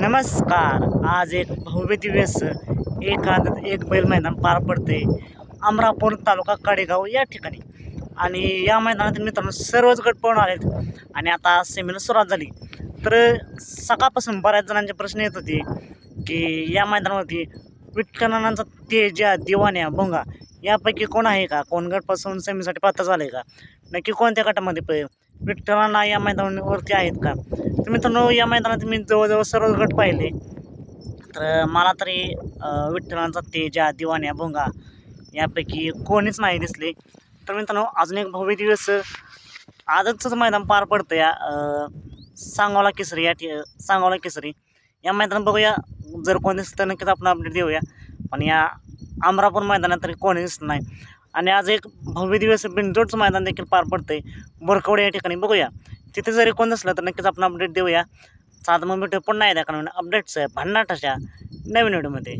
नमस्कार. आज एक भव्य दिवस एखाद एक बैल मैदान पार पडते अमरापूर तालुका काडेगाव या ठिकाणी. आणि या मैदानातील मित्रांनो सर्वच गट पळून आलेत. आणि आता सेमीला सुरुवात झाली. तर सकाळपासून बऱ्याच जणांचे प्रश्न येत होते की या मैदानावरती विठ्ठलांचा तेजा दिवाण्या भोंगा यापैकी कोण आहे का? कोण गटपासून सेमीसाठी पात्र झाले का? नक्की कोणत्या गटामध्ये पळेल? विठ्ठलांना या मैदानावरती आहेत का? तर मित्रांनो या मैदानात मी जवळजवळ सर्व गट पाहिले. तर मला तरी विठ्ठलांचा तेजा दिवाण्या भोंगा यापैकी कोणीच नाही दिसले. तर मित्रांनो अजून एक भव्य दिवस आजचंच मैदान पार पडतं या सांगावला सांगोला केसरी या ठि सांगोला केसरी. या मैदानात बघूया जर कोणी दिसतं तर नक्कीच आपण अपडेट देऊया. पण या अमरापूर मैदानात तरी कोणी दिसत नाही. आणि आज एक भव्य दिवस बिनजोडचं मैदान देखील पार पडतं आहे बोरकवडे या ठिकाणी बघूया. तिथे जरी कोण नसलं तर नक्कीच आपण अपडेट देऊया. सात मग भेटू पुन्हा एकदा कारण अपडेट्स आहे. भन्नाट अशा नवीन व्हिडिओमध्ये